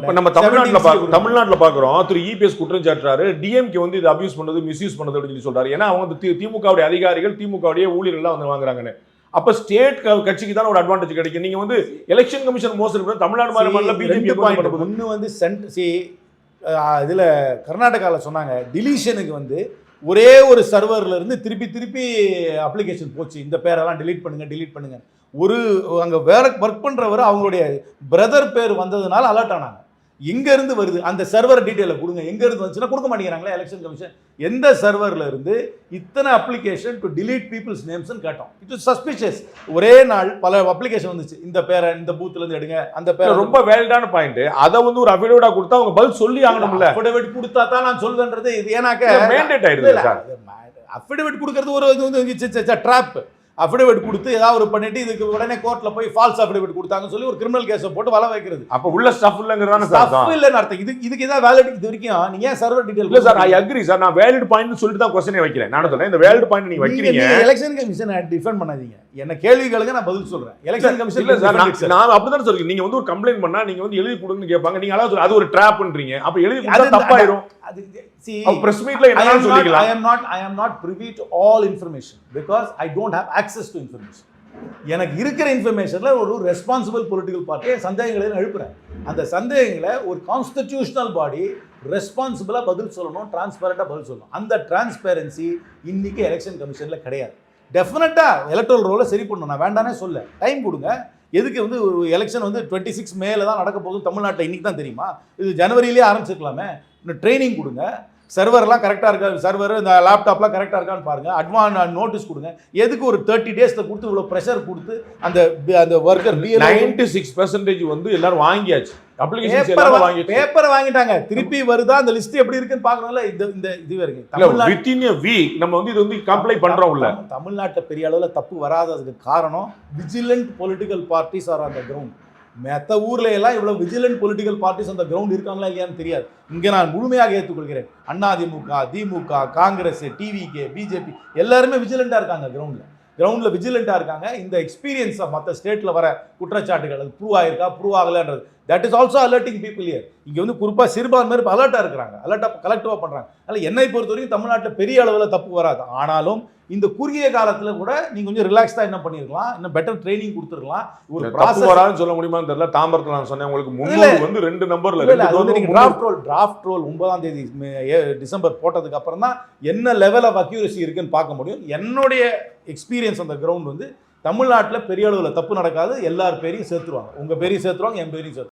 இப்ப நம்ம தமிழ்நாட்டுல 17 பா- தமிழ்நாட்டுல பாக்குறோம். திரு இபிஎஸ் குற்றம் சாட்டுறாரு. டிஎம்கே வந்து இது அபியூஸ் பண்ணது மிஸ்யூஸ் பண்ணது அப்படின்னு சொல்லி சொல்றாரு. ஏன்னா அவங்க திமுகவுடைய அதிகாரிகள் திமுகவுடைய ஊழியர்கள்லாம் வந்து வாங்குறாங்கன்னு. அப்ப ஸ்டேட் கட்சிக்கு தான் ஒரு அட்வான்டேஜ் கிடைக்கும். நீங்க வந்து எலெக்ஷன் கமிஷன் மோசடி பண்ண தமிழ்நாடு மாநில பிஜேபி. ஒண்ணு வந்து சென்ட் சி இதுல கர்நாடகாவில் சொன்னாங்க. டிலீஷனுக்கு வந்து ஒரே ஒரு சர்வர்ல இருந்து திருப்பி திருப்பி அப்ளிகேஷன் போச்சு. இந்த பேரெல்லாம் delete பண்ணுங்க delete பண்ணுங்க ஒரு அங்க வேற ஒர்க் பண்றவர் அவங்களுடைய பிரதர் பேர் வந்ததுனால அலர்ட் ஆனாங்க. எங்க இருந்து வருது அந்த சர்வர் டீட்டெயிலை கொடுங்க எங்க இருந்து வந்துச்சுன்னா கொடுக்க மாட்டேங்கிறாங்களே எலெக்ஷன் கமிஷன் எந்த சர்வர்ல இருந்து இத்தனை அப்ளிகேஷன் டு delete பீப்புள்ஸ் நேம்ஸ்னு கேட்டோம் இட் இஸ் சஸ்பிஷியஸ் ஒரே நாள் பல அப்ளிகேஷன் வந்துச்சு இந்த பேரை இந்த பூத்துல இருந்து எடுங்க அந்த பேரை ரொம்ப வேலிடான பாயிண்ட் அதை வந்து ஒரு அஃபிடேவிட்டா கொடுத்தா அவங்க பதில் சொல்லி ஆகணும்ல அஃபிடவிட் கொடுத்தா தான் நான் சொல்வேன்றது இது ஏன்னாக்க மேண்டேட் ஆயிடுது அஃபிடவிட் கொடுக்கறது ஒரு இது வந்து ட்ராப் அஃபிடவிட் கொடுத்து ஏதாவது ஒரு பண்ணிட்டு இதுக்கு உடனே கோர்ட்ல போய் ஃபால்ஸ் அஃபிடவிட் கொடுத்தாங்கன்னு சொல்லி ஒரு கிரிமினல் கேஸை போட்டு வலை வைக்கிறது. அப்ப உள்ள ஸ்டஃப் இல்லங்கிறதான தப்பு இல்லைன்னு அர்த்தம். இது இதுக்கு ஏதாவது வேலிட் இது வரைக்கும்? நீங்க ஏன் சர்வர் இல்ல detail sir I agree sir நான் வேலிட் பாயிண்ட் சொல்லிட்டு தான் கொஸ்டினே வைக்கிறேன். நான் சொல்றேன்? இந்த வேலிட் பாயிண்ட் நீங்க வைக்கிறீங்க. எலெக்ஷன் கமிஷன் டிஃபெண்ட் பண்ணாதீங்க. என்ன கேள்வி கேளுங்க நான் பதில் சொல்றேன். எலெக்ஷன் இல்ல சார் நான் கமிஷன் அப்படிதான் சொல்றேன். நீங்க வந்து ஒரு கம்ப்ளைண்ட் பண்ணா நீங்க வந்து எழுதி கொடுங்கன்னு கேட்பாங்க. நீங்க அதாவது அது ஒரு ட்ராப்ன்றீங்க அப்ப எழுதி கொடுத்தா அது- தப்பாயிரும். அது அப்ப பிரஸ் மீட்ல என்ன not, I சொல்லிக்கலாம் am not, I am not privy to all information because I don't access to information எனக்கு இருக்கிற இன்ஃபர்மேஷனில் ஒரு ரெஸ்பான்சிபிள் பொலிட்டிக்கல் பார்ட்டியை சந்தேகங்களை எழுப்புறேன். அந்த சந்தேகங்களை ஒரு கான்ஸ்டிடியூஷனல் பாடி ரெஸ்பான்சிபிளாக பதில் சொல்லணும் டிரான்ஸ்பேரண்ட்டாக பதில் சொல்லணும். அந்த டிரான்ஸ்பேரன்சி இன்றைக்கி எலெக்ஷன் கமிஷனில் கிடையாது. டெஃபினட்டாக எலக்ட்ரல் ரோலை சரி பண்ணணும். நான் வேண்டானே சொல்ல. டைம் கொடுங்க. எதுக்கு வந்து ஒரு எலெக்ஷன் வந்து டுவெண்ட்டி சிக்ஸ் மேல தான் நடக்க போகுது தமிழ்நாட்டில் இன்றைக்கி தான் தெரியுமா? இது ஜனவரியிலே ஆரம்பிச்சிருக்கலாமே. இன்னும் ட்ரைனிங் கொடுங்க. சர்வர்லாம் கரெக்டாக இருக்கா? சர்வர் இந்த லேப்டாப்லாம் கரெக்டாக இருக்கான்னு பாருங்க. அட்வான் நோட்டீஸ் கொடுங்க. எதுக்கு ஒரு தேர்ட்டி டேஸில் கொடுத்து இவ்வளோ ப்ரெஷர் கொடுத்து அந்த அந்த ஒர்க்கர் நைன்டி சிக்ஸ் பெர்சன்டேஜ் வந்து எல்லாரும் வாங்கியாச்சு. பேப்பர் வாங்கிட்டாங்க. திருப்பி வருதா? அந்த லிஸ்ட் எப்படி இருக்குன்னு பார்க்கணும்ல இந்த இந்த இது வரைக்கும் வித்தின் week நம்ம வந்து இது வந்து கம்ப்ளைண்ட் தமிழ்- தமிழ்நாட்டுல பெரிய அளவுல தப்பு வராததுக்கு காரணம் விஜிலண்ட் பொலிட்டிக்கல் பார்ட்டிஸ் ஆர் அந்த கிரவுண்ட் மற்ற ஊர்ல எல்லாம் இவ்வளவு விஜிலண்ட் பொலிட்டிக்கல் பார்ட்டிஸ் அந்த கிரவுண்ட் இருக்காங்களா இல்லையான்னு தெரியாது. இங்க நான் முழுமையாக ஏற்றுக்கொள்கிறேன். Anna DMK Congress TVK BJP எல்லாருமே விஜிலண்டா இருக்காங்க கிரவுண்ட்ல கிரவுண்டில் விஜிலண்டாக இருக்காங்க. இந்த எக்ஸ்பீரியன்ஸை மற்ற ஸ்டேட்டில் வர குற்றச்சாட்டுகள் அது ப்ரூவ் ஆகிருக்கா prove ஆகலைன்றது that is also alerting people here இங்கே வந்து குறிப்பாக சிறுபான்மை மாதிரி அலர்ட்டாக இருக்கிறாங்க. அலர்ட்டாக கலெக்டிவாக பண்ணுறாங்க அதனால் என்னை பொறுத்த வரைக்கும் தமிழ்நாட்டில் பெரிய அளவில் தப்பு வராது. ஆனாலும் இந்த குறுகிய காலத்தில் கூட நீங்கள் கொஞ்சம் ரிலாக்ஸ்டாக என்ன பண்ணியிருக்கலாம் இன்னும் பெட்டர் ட்ரைனிங் கொடுத்துருக்கலாம். ஒரு ப்ராசஸ் வராதுன்னு சொல்ல முடியுமான்னு தெரியல. தாம்பரத்துல நான் சொன்னேன். உங்களுக்கு. முன்னூறு வந்து ரெண்டு நம்பர்ல இல்ல, ரெண்டு அது வந்து தோணும் நீங்க டிராஃப்ட் ரோல் டிராஃப்ட் ரோல் ஒன்பதாம் தேதி டிசம்பர் போட்டதுக்கு அப்புறம் தான் என்ன லெவல் ஆஃப் அக்யூரசி இருக்குன்னு பார்க்க முடியும். என்னுடைய எக்ஸ்பீரியன்ஸ் அந்த கிரவுண்ட் வந்து தமிழ்நாட்டில் பெரிய அளவில் தப்பு நடக்காது. எல்லார் பேரையும் சேர்த்துருவாங்க. உங்கள் பேரையும் சேர்த்துருவாங்க என் பேரையும் சேர்த்துருவாங்க.